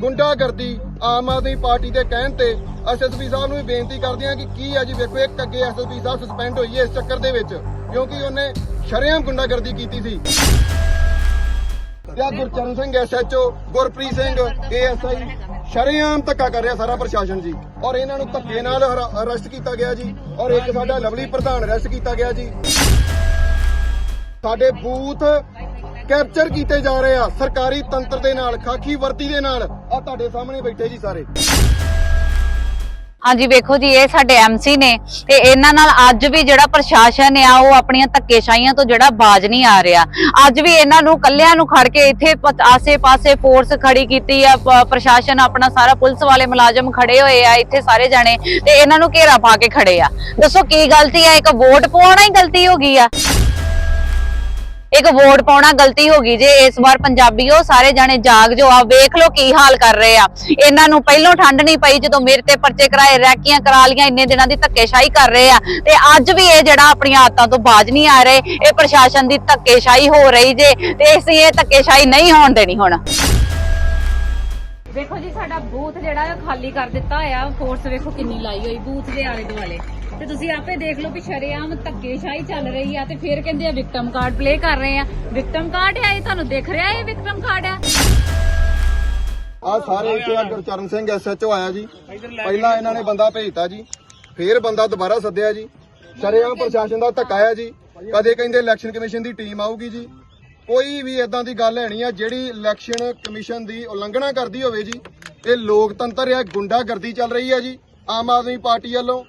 ਗੁੰਡਾਗਰਦੀ ਆਮ ਆਦਮੀ ਪਾਰਟੀ ਦੇ ਕਹਿਣ ਤੇ ਐਸਐਸਪੀ ਸਾਹਿਬ ਨੂੰ ਵੀ ਬੇਨਤੀ ਕਰਦੇ ਹਾਂ ਕਿ ਕੀ ਆ ਜੀ, ਵੇਖੋ, ਇੱਕ ਅੱਗੇ ਐਸਐਸਪੀ ਸਾਹਿਬ ਸਸਪੈਂਡ ਹੋਈ ਹੈ ਇਸ ਚੱਕਰ ਦੇ ਵਿੱਚ, ਕਿਉਂਕਿ ਉਹਨੇ ਸ਼ਰੇਆਮ ਗੁੰਡਾਗਰਦੀ ਕੀਤੀ ਸੀ। ਤੇ ਗੁਰਚਰਨ ਸਿੰਘ ਐਸਐਚਓ ਗੁਰਪ੍ਰੀਤ ਸਿੰਘ ਏਐਸਆਈ ਸ਼ਰੇਆਮ ਧੱਕਾ ਕਰ ਰਿਹਾ ਸਾਰਾ ਪ੍ਰਸ਼ਾਸਨ ਜੀ। ਔਰ ਇਹਨਾਂ ਨੂੰ ਧੱਕੇ ਨਾਲ ਅਰੈਸਟ ਕੀਤਾ ਗਿਆ ਜੀ, ਔਰ ਇੱਕ ਸਾਡਾ ਲਵਲੀ ਪ੍ਰਧਾਨ ਅਰੈਸਟ ਕੀਤਾ ਗਿਆ ਜੀ। ਸਾਡੇ ਬੂਥ ਕੈਪਚਰ ਕੀਤੇ ਜਾ ਰਹੇ ਆ ਸਰਕਾਰੀ ਤੰਤਰ ਦੇ ਨਾਲ, ਖਾਕੀ ਵਰਦੀ ਦੇ ਨਾਲ। ਆ ਤੁਹਾਡੇ ਸਾਹਮਣੇ ਬੈਠੇ ਜੀ ਸਾਰੇ। ਹਾਂਜੀ, ਵੇਖੋ ਜੀ, ਇਹ ਸਾਡੇ ਐਮਸੀ ਨੇ ਤੇ ਇਹਨਾਂ ਨਾਲ ਅੱਜ ਵੀ ਜਿਹੜਾ ਪ੍ਰਸ਼ਾਸਨ ਆ, ਉਹ ਆਪਣੀਆਂ ਧੱਕੇਸ਼ਾਹੀਆਂ ਤੋਂ ਜਿਹੜਾ ਬਾਜ ਨਹੀਂ ਆ ਰਿਹਾ। ਅੱਜ ਵੀ ਇਹਨਾਂ ਨੂੰ ਕੱਲਿਆਂ ਨੂੰ ਖੜ ਕੇ ਇੱਥੇ ਆਸੇ-ਪਾਸੇ ਫੋਰਸ ਖੜੀ ਕੀਤੀ ਆ ਪ੍ਰਸ਼ਾਸਨ ਆਪਣਾ ਸਾਰਾ ਪੁਲਿਸ ਵਾਲੇ ਮੁਲਾਜ਼ਮ ਖੜੇ ਹੋਏ ਆ, ਇੱਥੇ ਸਾਰੇ ਜਾਣੇ ਤੇ ਇਹਨਾਂ ਨੂੰ ਘੇਰਾ ਪਾ ਕੇ ਖੜੇ ਆ। ਦੱਸੋ ਕੀ ਗਲਤੀ ਆ? ਇੱਕ ਵੋਟ ਪਾਉਣਾ ਹੀ ਗਲਤੀ ਹੋ ਗਈ ਆ। ਇੱਕ ਵੋਟ ਪਾਉਣਾ ਗਲਤੀ ਹੋ ਗਈ ਜੇ ਇਸ ਵਾਰ ਪੰਜਾਬੀਓ ਸਾਰੇ ਜਾਣੇ ਜਾਗ ਜੋ ਆ ਵੇਖ ਲਓ ਕੀ ਹਾਲ ਕਰ ਰਹੇ ਆ। ਇਹਨਾਂ ਨੂੰ ਪਹਿਲੋਂ ਠੰਡ ਨਹੀਂ ਪਈ ਜਦੋਂ ਮੇਰੇ ਤੇ ਪਰਚੇ ਕਰਾਏ, ਰੈਕੀਆਂ ਕਰਾ ਲੀਆਂ ਇੰਨੇ ਦਿਨਾਂ ਦੀ ਧੱਕੇਸ਼ਾਹੀ ਕਰ ਰਹੇ ਆ। ਤੇ ਅੱਜ ਵੀ ਇਹ ਜਿਹੜਾ ਆਪਣੀਆਂ ਆਦਤਾਂ ਤੋਂ ਬਾਜ ਨਹੀਂ ਆ ਰਹੇ, ਇਹ ਪ੍ਰਸ਼ਾਸਨ ਦੀ ਧੱਕੇਸ਼ਾਹੀ ਹੋ ਰਹੀ ਜੇ, ਤੇ ਅਸੀਂ ਇਹ ਧੱਕੇਸ਼ਾਹੀ ਨਹੀਂ ਹੋਣ ਦੇਣੀ ਹੁਣ। ਦੇਖੋ ਜੀ, ਸਾਡਾ ਬੂਥ ਜਿਹੜਾ ਹੈ ਖਾਲੀ ਕਰ ਦਿੱਤਾ ਆ। ਫੋਰਸ ਵੇਖੋ ਕਿੰਨੀ ਲਾਈ ਹੋਈ, ਬੂਥ ਦੇ ਆਲੇ ਦੁਆਲੇ ਤੇ ਤੁਸੀਂ ਆਪੇ ਦੇਖ ਲਓ ਵੀ ਸ਼ਰੇਆਮ ਧੱਕੇਸ਼ਾਹੀ ਚੱਲ ਰਹੀ ਆ ਤੇ ਫਿਰ ਕਹਿੰਦੇ ਆ ਵਿਕਟਮ ਕਾਰਡ ਪਲੇ ਕਰ ਰਹੇ ਆ। ਵਿਕਟਮ ਕਾਰਡ ਆ ਇਹ ਤੁਹਾਨੂੰ ਦਿਖ ਰਿਹਾ ਇਹ ਵਿਕਟਮ ਕਾਰਡ ਆ ਆ ਸਾਰੇ ਇੱਥੇ ਆ ਗੁਰਚਰਨ ਸਿੰਘ ਐਸਐਚਓ ਆਇਆ ਜੀ। ਪਹਿਲਾਂ ਇਹਨਾਂ ਨੇ ਬੰਦਾ ਭੇਜਤਾ ਜੀ। ਫੇਰ ਬੰਦਾ ਦੁਬਾਰਾ ਸੱਦਿਆ ਜੀ। ਸ਼ਰੇਆਮ ਪ੍ਰਸ਼ਾਸਨ ਦਾ ਧੱਕਾ ਹੈ ਜੀ। ਕਦੇ ਕਹਿੰਦੇ ਇਲੈਕਸ਼ਨ ਕਮਿਸ਼ਨ ਦੀ ਟੀਮ ਆਊਗੀ ਜੀ। ਕੋਈ ਵੀ ਇਦਾਂ ਦੀ ਗੱਲ ਹੈਣੀ ਆ ਜਿਹੜੀ ਇਲੈਕਸ਼ਨ ਕਮਿਸ਼ਨ ਦੀ ਉਲੰਘਣਾ ਕਰਦੀ ਹੋਵੇ ਜੀ ਇਹ ਲੋਕਤੰਤਰ ਹੈ ਗੁੰਡਾਗਰਦੀ ਚੱਲ ਰਹੀ ਹੈ ਜੀ। ਆਮ ਆਦਮੀ ਪਾਰਟੀ ਵੱਲੋਂ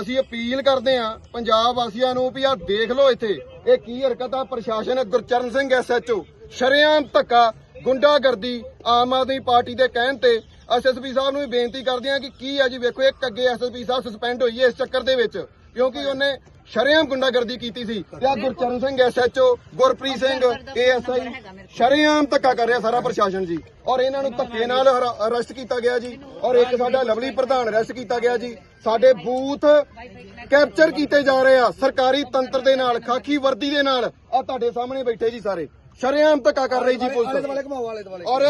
ਅਸੀਂ ਅਪੀਲ ਕਰਦੇ ਹਾਂ ਪੰਜਾਬ ਵਾਸੀਆਂ ਨੂੰ ਵੀ ਆ ਦੇਖ ਲਓ ਇੱਥੇ। ਇਹ ਕੀ ਹਰਕਤ ਆ? ਪ੍ਰਸ਼ਾਸਨ ਗੁਰਚਰਨ ਸਿੰਘ ਐਸਐਚਓ ਸ਼ਰੇਆਮ ਧੱਕਾ, ਗੁੰਡਾਗਰਦੀ ਆਮ ਆਦਮੀ ਪਾਰਟੀ ਦੇ ਕਹਿਣ ਤੇ ਐਸਐਸਪੀ ਸਾਹਿਬ ਨੂੰ ਵੀ ਬੇਨਤੀ ਕਰਦੇ ਹਾਂ ਕਿ ਕੀ ਆ ਜੀ, ਵੇਖੋ, ਇੱਕ ਅੱਗੇ ਐਸਐਸਪੀ ਸਾਹਿਬ ਸਸਪੈਂਡ ਹੋਈ ਹੈ ਇਸ ਚੱਕਰ ਦੇ ਵਿੱਚ, ਕਿਉਂਕਿ ਉਹਨੇ ਸ਼ਰੇਆਮ ਗੁੰਡਾਗਰਦੀ ਕੀਤੀ ਸੀ। ਤੇ ਆ ਗੁਰਚਰਨ ਸਿੰਘ ਐਸਐਚਓ ਗੁਰਪ੍ਰੀਤ ਸਿੰਘ ਏਐਸਆਈ ਸ਼ਰੇਆਮ ਧੱਕਾ ਕਰ ਰਿਹਾ ਸਾਰਾ ਪ੍ਰਸ਼ਾਸਨ ਜੀ। ਔਰ ਇਹਨਾਂ ਨੂੰ ਧੱਕੇ ਨਾਲ ਅਰੈਸਟ ਕੀਤਾ ਗਿਆ ਜੀ। ਔਰ ਇੱਕ ਸਾਡਾ ਲਵਲੀ ਪ੍ਰਧਾਨ ਅਰੈਸਟ ਕੀਤਾ ਗਿਆ ਜੀ। ਸਾਡੇ ਬੂਥ ਕੈਪਚਰ ਕੀਤੇ ਜਾ ਰਹੇ ਆ। ਸਰਕਾਰੀ ਤੰਤਰ ਦੇ ਨਾਲ ਖਾਕੀ ਵਰਦੀ ਦੇ ਨਾਲ। ਆ ਤੁਹਾਡੇ ਸਾਹਮਣੇ ਬੈਠੇ ਜੀ ਸਾਰੇ। ਸ਼ਰੇਆਮ ਧੱਕਾ ਕਰ ਰਹੀ ਜੀ ਪੁਲਿਸ ਔਰ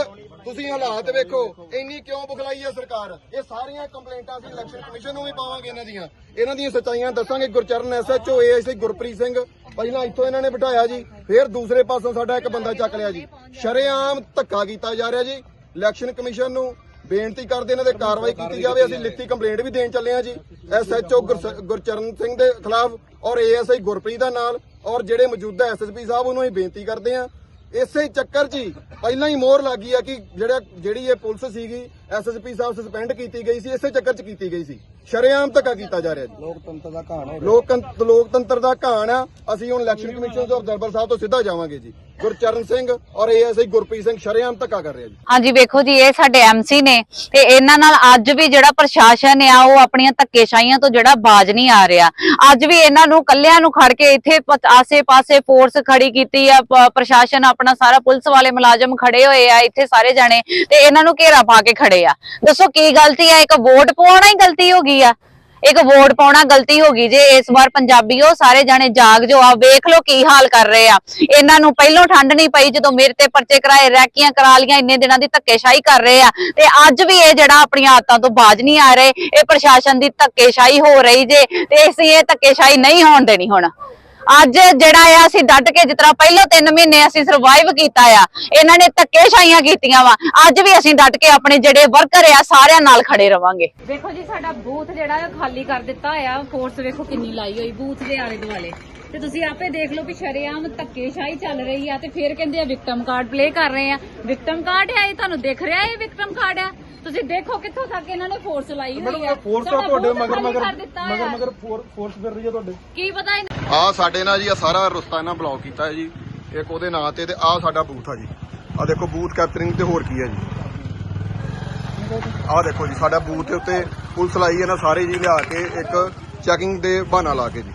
ਤੁਸੀਂ ਹਾਲਾਤ ਵੇਖੋ ਇੰਨੀ ਕਿਉਂ ਬੁਖਲਾਈ ਹੈ ਸਰਕਾਰ? ਇਹ ਸਾਰੀਆਂ ਕੰਪਲੇਂਟਾਂ ਅਸੀਂ ਇਲੈਕਸ਼ਨ ਕਮਿਸ਼ਨ ਨੂੰ ਵੀ ਪਾਵਾਂਗੇ ਇਹਨਾਂ ਦੀਆਂ। ਇਹਨਾਂ ਦੀਆਂ ਸੱਚਾਈਆਂ ਦੱਸਾਂਗੇ ਗੁਰਚਰਨ ਐਸਐਚਓ ਏਐਸਆਈ ਗੁਰਪ੍ਰੀਤ ਸਿੰਘ। ਪਹਿਲਾਂ ਇੱਥੋਂ ਇਹਨਾਂ ਨੇ ਬਿਠਾਇਆ ਜੀ ਫਿਰ ਦੂਸਰੇ ਪਾਸੋਂ ਸਾਡਾ ਇੱਕ ਬੰਦਾ ਚੱਕ ਲਿਆ ਜੀ। ਸ਼ਰੇਆਮ ਧੱਕਾ ਕੀਤਾ ਜਾ ਰਿਹਾ ਜੀ ਇਲੈਕਸ਼ਨ ਕਮਿਸ਼ਨ ਨੂੰ। ਬੇਨਤੀ ਕਰਦੇ ਇਹਨਾਂ ਤੇ ਕਾਰਵਾਈ ਕੀਤੀ ਜਾਵੇ, ਅਸੀਂ ਲਿਖਤੀ ਕੰਪਲੇਂਟ ਵੀ ਦੇਣ ਚੱਲੇ ਆ ਜੀ। ਐਸਐਚਓ ਗੁਰਚਰਨ ਸਿੰਘ ਦੇ ਖਿਲਾਫ ਔਰ ਏਐਸਆਈ ਗੁਰਪ੍ਰੀਤ ਦਾ ਨਾਲ ਔਰ ਜਿਹੜੇ ਮੌਜੂਦਾ ਐਸਐਸਪੀ ਸਾਹਿਬ, ਉਹਨੂੰ ਅਸੀਂ ਬੇਨਤੀ ਕਰਦੇ ਆ ਇਸੇ ਚੱਕਰ 'ਚ ਹੀ ਪਹਿਲਾਂ ਹੀ ਮੋਹਰ ਲੱਗੀ ਆ ਕਿ ਜਿਹੜਾ, ਜਿਹੜੀ ਇਹ ਪੁਲਿਸ ਸੀਗੀ ਐਸਐਸਪੀ ਸਾਹਿਬ ਸਸਪੈਂਡ ਕੀਤੀ ਗਈ ਸੀ ਇਸੇ ਚੱਕਰ 'ਚ ਕੀਤੀ ਗਈ ਸੀ। ਸ਼ਰੇਆਮ ਧੱਕਾ ਕੀਤਾ ਜਾ ਰਿਹਾ ਜੀ। ਲੋਕਤੰਤਰ ਦਾ ਕਹਾਣ ਹੈ ਲੋਕਤੰਤਰ ਲੋਕਤੰਤਰ ਦਾ ਕਹਾਣ ਆ। ਅਸੀਂ ਹੁਣ ਇਲੈਕਸ਼ਨ ਕਮਿਸ਼ਨ ਤੋਂ ਦਰਬਾਰ ਸਾਹਿਬ ਤੋਂ ਸਿੱਧਾ ਜਾਵਾਂਗੇ ਜੀ। ਗੁਰਚਰਨ ਸਿੰਘ ਔਰ ਏਐਸਆਈ ਗੁਰਪ੍ਰੀਤ ਸਿੰਘ ਸ਼ਰੇਆਮ ਧੱਕਾ ਕਰ ਰਿਹਾ ਜੀ। ਹਾਂਜੀ ਵੇਖੋ ਜੀ ਇਹ ਸਾਡੇ ਐਮਸੀ ਨੇ ਤੇ ਇਹਨਾਂ ਨਾਲ ਅੱਜ ਵੀ ਜਿਹੜਾ ਪ੍ਰਸ਼ਾਸਨ ਆ ਉਹ ਆਪਣੀਆਂ ਧੱਕੇਸ਼ਾਹੀਆਂ ਤੋਂ ਜਿਹੜਾ ਬਾਜ ਨਹੀਂ ਆ ਰਿਹਾ। ਅੱਜ ਵੀ ਇਹਨਾਂ ਨੂੰ ਕੱਲਿਆਂ ਨੂੰ ਖੜ ਕੇ ਇੱਥੇ ਆਸੇ-ਪਾਸੇ ਫੋਰਸ ਖੜੀ ਕੀਤੀ ਆ ਪ੍ਰਸ਼ਾਸਨ ਆਪਣਾ ਸਾਰਾ ਪੁਲਿਸ ਵਾਲੇ ਮੁਲਾਜ਼ਮ ਖੜੇ ਹੋਏ ਆ ਇੱਥੇ ਸਾਰੇ ਜਾਣੇ ਤੇ ਇਹਨਾਂ ਨੂੰ ਘੇਰਾ ਪਾ ਕੇ ਖੜੇ ਆ। ਦੱਸੋ ਕੀ ਗਲਤੀ ਆ? ਇੱਕ ਵੋਟ ਪਾਉਣਾ ਹੀ ਗਲਤੀ ਹੋ ਗਈ ਆ। ਇੱਕ ਵੋਟ ਪਾਉਣਾ ਗਲਤੀ ਹੋ ਗਈ ਜੇ ਇਸ ਵਾਰ ਪੰਜਾਬੀਓ ਸਾਰੇ ਜਾਣੇ ਜਾਗ ਜੋ ਆ ਵੇਖ ਲਓ ਕੀ ਹਾਲ ਕਰ ਰਹੇ ਆ। ਇਹਨਾਂ ਨੂੰ ਪਹਿਲੋਂ ਠੰਡ ਨਹੀਂ ਪਈ ਜਦੋਂ ਮੇਰੇ ਤੇ ਪਰਚੇ ਕਰਾਏ, ਰੈਕੀਆਂ ਕਰਾ ਲੀਆਂ ਇੰਨੇ ਦਿਨਾਂ ਦੀ ਧੱਕੇਸ਼ਾਹੀ ਕਰ ਰਹੇ ਆ। ਤੇ ਅੱਜ ਵੀ ਇਹ ਜਿਹੜਾ ਆਪਣੀਆਂ ਆਦਤਾਂ ਤੋਂ ਬਾਜ ਨਹੀਂ ਆ ਰਹੇ, ਇਹ ਪ੍ਰਸ਼ਾਸਨ ਦੀ ਧੱਕੇਸ਼ਾਹੀ ਹੋ ਰਹੀ ਜੇ, ਤੇ ਅਸੀਂ ਇਹ ਧੱਕੇਸ਼ਾਹੀ ਨਹੀਂ ਹੋਣ ਦੇਣੀ ਹੁਣ। ਅੱਜ ਜਿਹੜਾ ਆ ਅਸੀਂ ਡਟ ਕੇ ਜਿਸ ਤਰ੍ਹਾਂ ਪਹਿਲਾਂ 3 ਮਹੀਨੇ ਅਸੀਂ ਸਰਵਾਈਵ ਕੀਤਾ ਆ ਇਹਨਾਂ ਨੇ ਧੱਕੇਸ਼ਾਹੀਆਂ ਕੀਤੀਆਂ ਵਾ ਅੱਜ ਵੀ ਅਸੀਂ ਡਟ ਕੇ ਆਪਣੇ ਜਿਹੜੇ ਵਰਕਰ ਆ ਸਾਰਿਆਂ ਨਾਲ ਖੜੇ ਰਵਾਂਗੇ। ਵੇਖੋ ਜੀ ਸਾਡਾ ਬੂਥ ਜਿਹੜਾ ਹੈ ਖਾਲੀ ਕਰ ਦਿੱਤਾ ਆ ਫੋਰਸ ਵੇਖੋ ਕਿੰਨੀ ਲਾਈ ਹੋਈ ਬੂਥ ਦੇ ਆਲੇ ਦੁਆਲੇ। ਤੇ ਤੁਸੀਂ ਆਪੇ ਦੇਖ ਲਓ ਵੀ ਸ਼ਰੇਆਮ ਧੱਕੇਸ਼ਾਹੀ ਚੱਲ ਰਹੀ ਆ ਤੇ ਫਿਰ ਕਹਿੰਦੇ ਆ ਵਿਕਟਮ ਕਾਰਡ ਪਲੇ ਕਰ ਰਹੇ ਆ। ਵਿਕਟਮ ਕਾਰਡ ਆ ਇਹ ਤੁਹਾਨੂੰ ਦਿਖ ਰਿਹਾ ਇਹ ਵਿਕਟਮ ਕਾਰਡ ਆ? ਤੁਸੀਂ ਦੇਖੋ ਕਿੱਥੋਂ ਤੱਕ ਇਹਨਾਂ ਨੇ ਫੋਰਸ ਲਾਈ ਹੋਈ ਆ। ਫੋਰਸ ਤੁਹਾਡੇ ਮਗਰ ਮਗਰ ਮਗਰ ਆ। ਮਗਰ ਫੋਰਸ ਫਿਰ ਰਹੀ ਹੈ ਤੁਹਾਡੇ। ਕੀ ਪਤਾ ਇਹਨਾਂ ਆ ਸਾਡੇ ਨਾਲ ਜੀ, ਆ ਸਾਰਾ ਰਸਤਾ ਇਹਨਾਂ ਬਲੌਕ ਕੀਤਾ ਹੈ ਜੀ। ਇੱਕ ਉਹਦੇ ਨਾਂ ਤੇ ਤੇ ਆ ਸਾਡਾ ਬੂਥ ਆ ਜੀ। ਆ ਦੇਖੋ ਬੂਥ ਕੈਪਚਰਿੰਗ ਤੇ ਹੋਰ ਕੀ ਹੈ ਜੀ। ਆਹ ਦੇਖੋ ਜੀ, ਸਾਡਾ ਬੂਥ ਦੇ ਉੱਤੇ ਪੁਲਿਸ ਲਾਈ ਇਹਨਾਂ ਸਾਰੇ ਜੀ ਲਿਆ ਕੇ ਇੱਕ ਚੈਕਿੰਗ ਦੇ ਬਹਾਨਾ ਲਾ ਕੇ ਜੀ।